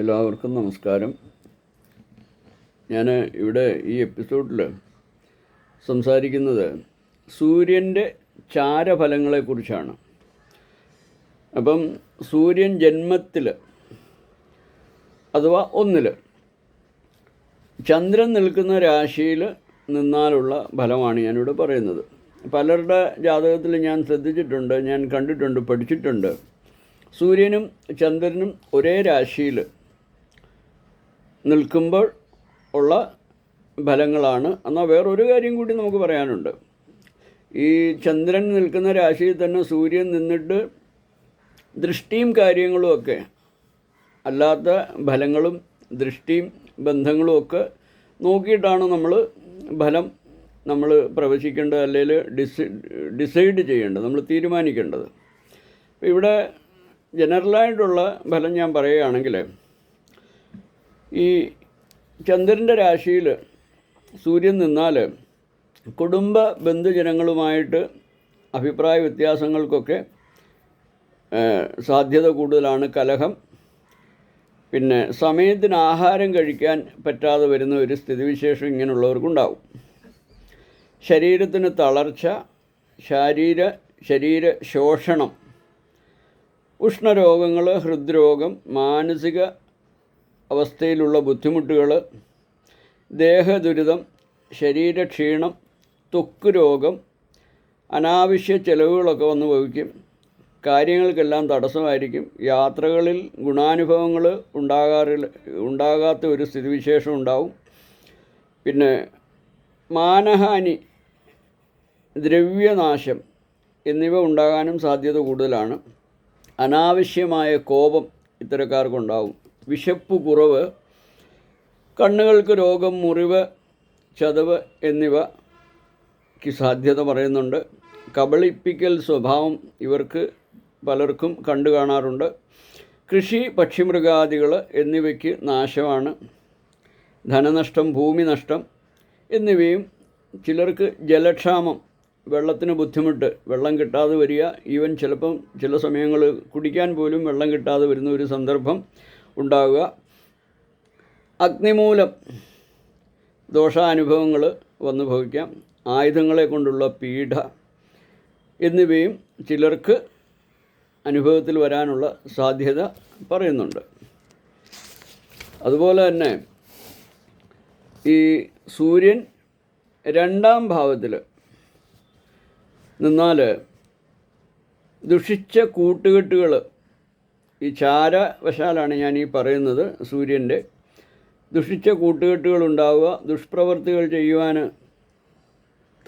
എല്ലാവർക്കും നമസ്കാരം. ഞാൻ ഇവിടെ ഈ എപ്പിസോഡിൽ സംസാരിക്കുന്നത് സൂര്യന്റെ ചാരഫലങ്ങളെക്കുറിച്ചാണ്. അപ്പം സൂര്യൻ ജന്മത്തിൽ അഥവാ ഒന്നിൽ ചന്ദ്രൻ നിൽക്കുന്ന രാശിയിൽ നിന്നാലുള്ള ഫലമാണ് ഞാനിവിടെ പറയുന്നത്. പലരുടെ ജാതകത്തിൽ ഞാൻ ശ്രദ്ധിച്ചിട്ടുണ്ട് ഞാൻ കണ്ടിട്ടുണ്ട് പഠിച്ചിട്ടുണ്ട്. സൂര്യനും ചന്ദ്രനും ഒരേ രാശിയിൽ നിൽക്കുമ്പോൾ ഉള്ള ഫലങ്ങളാണ്. എന്നാൽ വേറൊരു കാര്യം കൂടി നമുക്ക് പറയാനുണ്ട്. ഈ ചന്ദ്രൻ നിൽക്കുന്ന രാശിയിൽ തന്നെ സൂര്യൻ നിന്നിട്ട് ദൃഷ്ടിയും കാര്യങ്ങളും ഒക്കെ അല്ലാത്ത ഫലങ്ങളും ദൃഷ്ടിയും ബന്ധങ്ങളും ഒക്കെ നോക്കിയിട്ടാണ് നമ്മൾ ഫലം നമ്മൾ പ്രവചിക്കേണ്ടത് അല്ലെങ്കിൽ ഡിസൈ ഡിസൈഡ് ചെയ്യേണ്ടത് നമ്മൾ തീരുമാനിക്കേണ്ടത്. ഇവിടെ ജനറലായിട്ടുള്ള ഫലം ഞാൻ പറയുകയാണെങ്കിൽ ഈ ചന്ദ്രന്റെ രാശിയിൽ സൂര്യൻ നിന്നാൽ കുടുംബ ബന്ധുജനങ്ങളുമായിട്ട് അഭിപ്രായ വ്യത്യാസങ്ങൾക്കൊക്കെ സാധ്യത കൂടുതലാണ് കലഹം. പിന്നെ സമയത്തിന് ആഹാരം കഴിക്കാൻ പറ്റാതെ വരുന്ന ഒരു സ്ഥിതിവിശേഷം ഇങ്ങനെയുള്ളവർക്കുണ്ടാവും. ശരീരത്തിന് തളർച്ച ശാരീര ശരീര ശോഷണം ഉഷ്ണരോഗങ്ങൾ ഹൃദ്രോഗം മാനസിക അവസ്ഥയിലുള്ള ബുദ്ധിമുട്ടുകൾ ദേഹദുരിതം ശരീരക്ഷീണം ത്വക്ക് രോഗം അനാവശ്യ ചെലവുകളൊക്കെ വന്ന് ഭവിക്കും. കാര്യങ്ങൾക്കെല്ലാം തടസ്സമായിരിക്കും. യാത്രകളിൽ ഗുണാനുഭവങ്ങൾ ഉണ്ടാകാറില്ല ഉണ്ടാകാത്ത ഒരു സ്ഥിതിവിശേഷം ഉണ്ടാവും. പിന്നെ മാനഹാനി ദ്രവ്യനാശം എന്നിവ ഉണ്ടാകാനും സാധ്യത കൂടുതലാണ്. അനാവശ്യമായ കോപം ഇത്തരക്കാർക്കുണ്ടാവും. വിശപ്പ് കുറവ് കണ്ണുകൾക്ക് രോഗം മുറിവ് ചതവ് എന്നിവയ്ക്ക് സാധ്യത പറയുന്നുണ്ട്. കബളിപ്പിക്കൽ സ്വഭാവം ഇവർക്ക് പലർക്കും കണ്ടു കാണാറുണ്ട്. കൃഷി പക്ഷിമൃഗാദികൾ എന്നിവയ്ക്ക് നാശമാണ്. ധനനഷ്ടം ഭൂമി നഷ്ടം എന്നിവയും ചിലർക്ക് ജലക്ഷാമം വെള്ളത്തിന് ബുദ്ധിമുട്ട് വെള്ളം കിട്ടാതെ വരിക ഈവൻ ചിലപ്പം ചില സമയങ്ങൾ കുടിക്കാൻ പോലും വെള്ളം കിട്ടാതെ വരുന്ന ഒരു സന്ദർഭം ഉണ്ടാവുക. അഗ്നിമൂലം ദോഷാനുഭവങ്ങൾ വന്നു ഭവിക്കാം. ആയുധങ്ങളെ കൊണ്ടുള്ള പീഡ എന്നിവയും ചിലർക്ക് അനുഭവത്തിൽ വരാനുള്ള സാധ്യത പറയുന്നുണ്ട്. അതുപോലെ തന്നെ ഈ സൂര്യൻ രണ്ടാം ഭാവത്തിൽ നിന്നാൽ ദുഷിച്ച കൂട്ടുകെട്ടുകൾ ഈ ചാരവശാലാണ് ഞാൻ ഈ പറയുന്നത് സൂര്യന്റെ. ദുഷിച്ച കൂട്ടുകെട്ടുകൾ ഉണ്ടാവുക ദുഷ്പ്രവർത്തികൾ ചെയ്യുവാൻ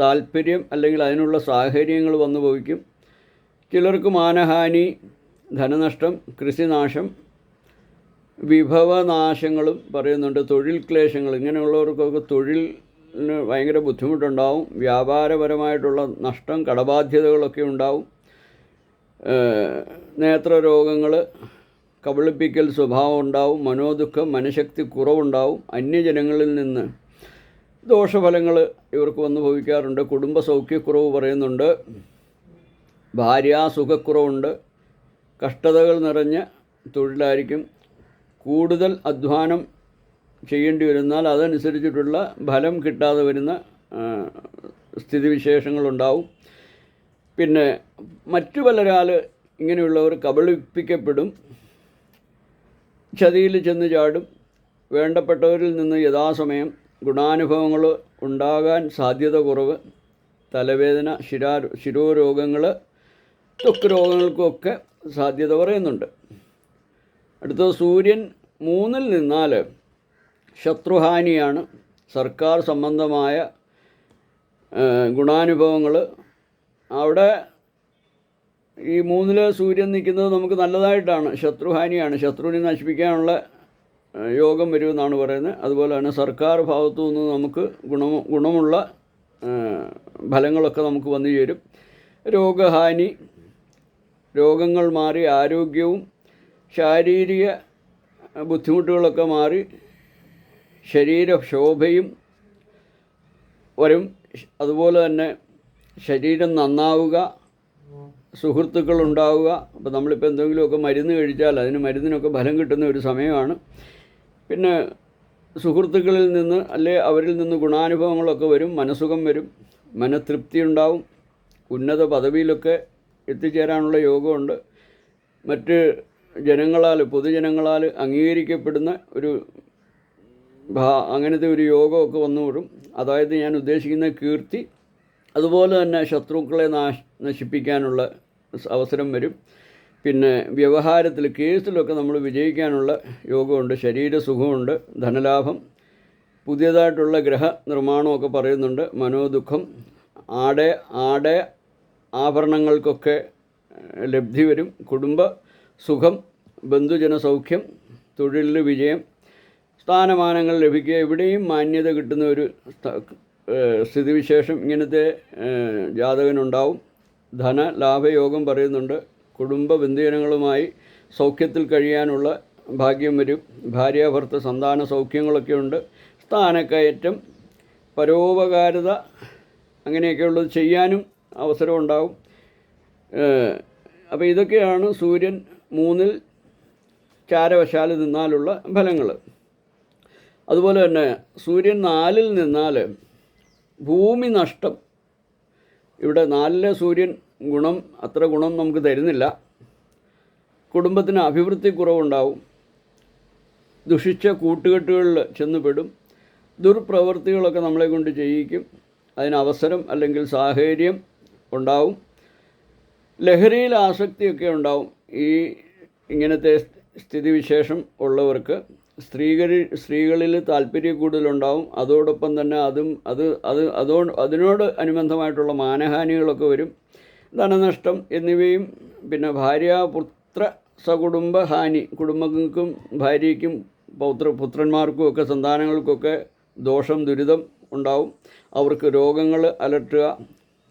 താല്പര്യം അല്ലെങ്കിൽ അതിനുള്ള സാഹചര്യങ്ങൾ വന്നു ഭവിക്കും. ചിലർക്ക് മാനഹാനി ധനനഷ്ടം കൃഷിനാശം വിഭവനാശങ്ങളും പറയുന്നുണ്ട്. തൊഴിൽ ക്ലേശങ്ങൾ ഇങ്ങനെയുള്ളവർക്കൊക്കെ തൊഴിലിന് ഭയങ്കര ബുദ്ധിമുട്ടുണ്ടാവും. വ്യാപാരപരമായിട്ടുള്ള നഷ്ടം കടബാധ്യതകളൊക്കെ ഉണ്ടാവും. നേത്രരോഗങ്ങൾ കബളിപ്പിക്കൽ സ്വഭാവം ഉണ്ടാവും മനോദുഃഖം മനഃശക്തി കുറവുണ്ടാവും അന്യജനങ്ങളിൽ നിന്ന് ദോഷഫലങ്ങൾ ഇവർക്ക് വന്നു ഭവിക്കാറുണ്ട് കുടുംബ സൗഖ്യക്കുറവ് പറയുന്നുണ്ട് ഭാര്യാസുഖക്കുറവുണ്ട് കഷ്ടതകൾ നിറഞ്ഞ തൊഴിലായിരിക്കും. കൂടുതൽ അധ്വാനം ചെയ്യേണ്ടി വരുന്നാൽ അതനുസരിച്ചിട്ടുള്ള ഫലം കിട്ടാതെ വരുന്ന സ്ഥിതിവിശേഷങ്ങളുണ്ടാവും. പിന്നെ മറ്റു പലരാൽ ഇങ്ങനെയുള്ളവർ കബളിപ്പിക്കപ്പെടും. ചതിയിൽ ചെന്ന് ചാടും. വേണ്ടപ്പെട്ടവരിൽ നിന്ന് യഥാസമയം ഗുണാനുഭവങ്ങൾ ഉണ്ടാകാൻ സാധ്യത കുറവ് തലവേദന ശിരാ ശിരോരോഗങ്ങൾ ത്വക്ക് രോഗങ്ങൾക്കുമൊക്കെ സാധ്യത പറയുന്നുണ്ട്. അടുത്ത സൂര്യൻ മൂന്നിൽ നിന്നാൽ ശത്രുഹാനിയാണ്. സർക്കാർ സംബന്ധമായ ഗുണാനുഭവങ്ങൾ അവിടെ ഈ മൂന്നിൽ സൂര്യൻ നിൽക്കുന്നത് നമുക്ക് നല്ലതായിട്ടാണ്. ശത്രുഹാനിയാണ്. ശത്രുവിനെ നശിപ്പിക്കാനുള്ള യോഗം വരുമെന്നാണ് പറയുന്നത്. അതുപോലെ തന്നെ സർക്കാർ ഭാഗത്തു നിന്ന് നമുക്ക് ഗുണം ഗുണമുള്ള ഫലങ്ങളൊക്കെ നമുക്ക് വന്നു ചേരും. രോഗഹാനി രോഗങ്ങൾ മാറി ആരോഗ്യവും ശാരീരിക ബുദ്ധിമുട്ടുകളൊക്കെ മാറി ശരീരശോഭയും വരും. അതുപോലെ തന്നെ ശരീരം നന്നാവുക സുഹൃത്തുക്കൾ ഉണ്ടാവുക അപ്പോൾ നമ്മളിപ്പോൾ എന്തെങ്കിലുമൊക്കെ മരുന്ന് കഴിച്ചാൽ അതിന് മരുന്നിനൊക്കെ ഫലം കിട്ടുന്ന ഒരു സമയമാണ്. പിന്നെ സുഹൃത്തുക്കളിൽ നിന്ന് അല്ലെ അവരിൽ നിന്ന് ഗുണാനുഭവങ്ങളൊക്കെ വരും മനസ്സുഖം വരും മനതൃപ്തി ഉണ്ടാവും. ഉന്നത പദവിയിലൊക്കെ എത്തിച്ചേരാനുള്ള യോഗമുണ്ട്. മറ്റ് ജനങ്ങളാൽ പൊതുജനങ്ങളാൽ അംഗീകരിക്കപ്പെടുന്ന ഒരു അങ്ങനത്തെ ഒരു യോഗമൊക്കെ വന്നുകൂടും. അതായത് ഞാൻ ഉദ്ദേശിക്കുന്ന കീർത്തി അതുപോലെ തന്നെ ശത്രുക്കളെ നാശ നശിപ്പിക്കാനുള്ള അവസരം വരും. പിന്നെ വ്യവഹാരത്തിൽ കേസിലൊക്കെ നമ്മൾ വിജയിക്കാനുള്ള യോഗമുണ്ട് ശരീരസുഖമുണ്ട് ധനലാഭം പുതിയതായിട്ടുള്ള ഗ്രഹ നിർമ്മാണമൊക്കെ പറയുന്നുണ്ട് മനോദുഃഖം ആടെ ആടെ ആഭരണങ്ങൾക്കൊക്കെ ലബ്ധി വരും. കുടുംബ സുഖം ബന്ധുജന സൗഖ്യം തൊഴിലിൽ വിജയം സ്ഥാനമാനങ്ങൾ ലഭിക്കുക എവിടെയും മാന്യത കിട്ടുന്ന ഒരു സ്ഥിതിവിശേഷം ഇങ്ങനത്തെ ജാതകനുണ്ടാവും. ധന ലാഭയോഗം പറയുന്നുണ്ട്. കുടുംബ ബന്ധുജനങ്ങളുമായി സൗഖ്യത്തിൽ കഴിയാനുള്ള ഭാഗ്യം വരും. ഭാര്യാഭർത്ത സന്താന സൗഖ്യങ്ങളൊക്കെ ഉണ്ട്. സ്ഥാനക്കയറ്റം പരോപകാരത അങ്ങനെയൊക്കെയുള്ളത് ചെയ്യാനും അവസരമുണ്ടാവും അപ്പോൾ ഇതൊക്കെയാണ് സൂര്യൻ മൂന്നിൽ ചാരവശാൽ നിന്നാലുള്ള ഫലങ്ങൾ അതുപോലെ തന്നെ സൂര്യൻ നാലിൽ നിന്നാൽ ഭൂമി നഷ്ടം ഇവിടെ നാലിലെ സൂര്യൻ ഗുണം അത്ര ഗുണം നമുക്ക് തരുന്നില്ല. കുടുംബത്തിന് അഭിവൃദ്ധി കുറവുണ്ടാവും. ദുഷിച്ച കൂട്ടുകെട്ടുകളിൽ ചെന്നുപെടും. ദുർപ്രവൃത്തികളൊക്കെ നമ്മളെ കൊണ്ട് ചെയ്യിക്കും. അതിന് അവസരം അല്ലെങ്കിൽ സാഹചര്യം ഉണ്ടാവും. ലഹരിയിൽ ആസക്തിയൊക്കെ ഉണ്ടാവും ഈ ഇങ്ങനത്തെ സ്ഥിതിവിശേഷം ഉള്ളവർക്ക്. സ്ത്രീകളിൽ സ്ത്രീകളിൽ താല്പര്യം കൂടുതലുണ്ടാവും. അതോടൊപ്പം തന്നെ അതും അത് അത് അതോ അതിനോട് അനുബന്ധമായിട്ടുള്ള മാനഹാനികളൊക്കെ വരും. ധനനഷ്ടം എന്നിവയും പിന്നെ ഭാര്യ പുത്ര സകുടുംബ ഹാനി കുടുംബങ്ങൾക്കും ഭാര്യയ്ക്കും പൗത്ര പുത്രന്മാർക്കും ഒക്കെ സന്താനങ്ങൾക്കൊക്കെ ദോഷം ദുരിതം ഉണ്ടാവും. അവർക്ക് രോഗങ്ങൾ അലട്ടുക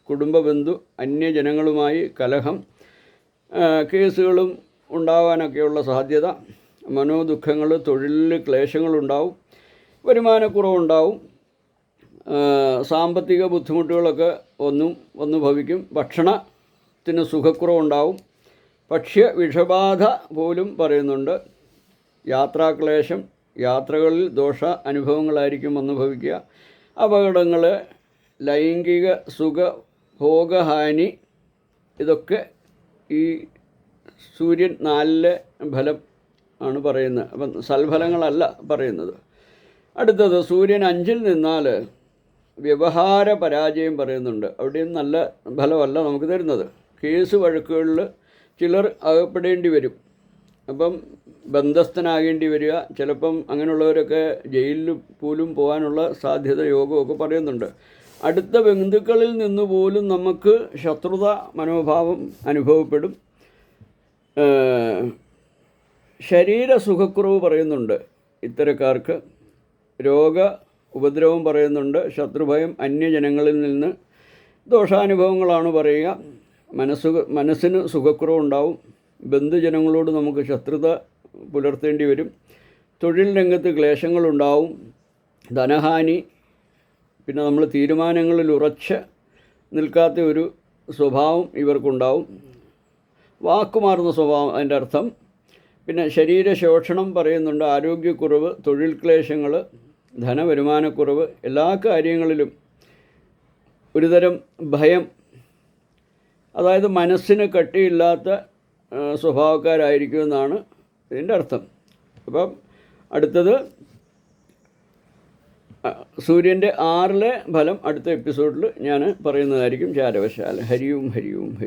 കുടുംബ ബന്ധു അന്യജനങ്ങളുമായി കലഹം കേസുകളും ഉണ്ടാവാനൊക്കെയുള്ള സാധ്യത. മനോദുഃഖങ്ങൾ തൊഴിലിൽ ക്ലേശങ്ങളുണ്ടാവും വരുമാനക്കുറവുണ്ടാവും സാമ്പത്തിക ബുദ്ധിമുട്ടുകളൊക്കെ ഒന്നും വന്നു ഭവിക്കും ഭക്ഷണത്തിന് സുഖക്കുറവുണ്ടാവും. ഭക്ഷ്യ വിഷബാധ പോലും പറയുന്നുണ്ട്. യാത്രാക്ലേശം യാത്രകളിൽ ദോഷ അനുഭവങ്ങളായിരിക്കും അനുഭവിക്കുക ഭവിക്കുക. അപകടങ്ങൾ ലൈംഗിക സുഖ ഭോഗഹാനി ഇതൊക്കെ ഈ സൂര്യൻ നാലിലെ ഫലം ആണ് പറയുന്നത്. അപ്പം സൽഫലങ്ങളല്ല പറയുന്നത്. അടുത്തത് സൂര്യൻ അഞ്ചിൽ നിന്നാൽ വ്യവഹാര പരാജയം പറയുന്നുണ്ട്. അവിടെയും നല്ല ഫലമല്ല നമുക്ക് തരുന്നത്. കേസ് വഴക്കുകളിൽ ചിലർ അകപ്പെടേണ്ടി വരും. അപ്പം ബന്ധസ്ഥനാകേണ്ടി വരിക ചിലപ്പം അങ്ങനെയുള്ളവരൊക്കെ ജയിലിൽ പോലും പോകാനുള്ള സാധ്യത യോഗമൊക്കെ പറയുന്നുണ്ട്. അടുത്ത ബന്ധുക്കളിൽ നിന്ന് പോലും നമുക്ക് ശത്രുത മനോഭാവം അനുഭവപ്പെടും. ഏഹ് ശരീര സുഖക്കുറവ് പറയുന്നുണ്ട് ഇത്തരക്കാർക്ക്. രോഗ ഉപദ്രവം പറയുന്നുണ്ട്. ശത്രുഭയം അന്യജനങ്ങളിൽ നിന്ന് ദോഷാനുഭവങ്ങളാണ് പറയുക. മനസ്സു മനസ്സിന് സുഖക്കുറവുണ്ടാവും. ബന്ധുജനങ്ങളോട് നമുക്ക് ശത്രുത പുലർത്തേണ്ടി വരും. തൊഴിൽ രംഗത്ത് ക്ലേശങ്ങളുണ്ടാവും. ധനഹാനി പിന്നെ നമ്മൾ തീരുമാനങ്ങളിൽ ഉറച്ച് നിൽക്കാത്ത ഒരു സ്വഭാവം ഇവർക്കുണ്ടാവും. വാക്കുമാറുന്ന സ്വഭാവം അതിന്റെ അർത്ഥം പിന്നെ ശരീര ശോഷണം പറയുന്നുണ്ട് ആരോഗ്യക്കുറവ് തൊഴിൽ ക്ലേശങ്ങൾ ധനവരുമാനക്കുറവ് എല്ലാ കാര്യങ്ങളിലും ഒരുതരം ഭയം. അതായത് മനസ്സിന് കട്ടിയില്ലാത്ത സ്വഭാവക്കാരായിരിക്കും എന്നാണ് ഇതിന്റെ അർത്ഥം. അപ്പം അടുത്തത് സൂര്യന്റെ ആറിലെ ഫലം അടുത്ത എപ്പിസോഡിൽ ഞാൻ പറയുന്നതായിരിക്കും ചാരവശാല ഹരിയും ഹരിയും ഹരി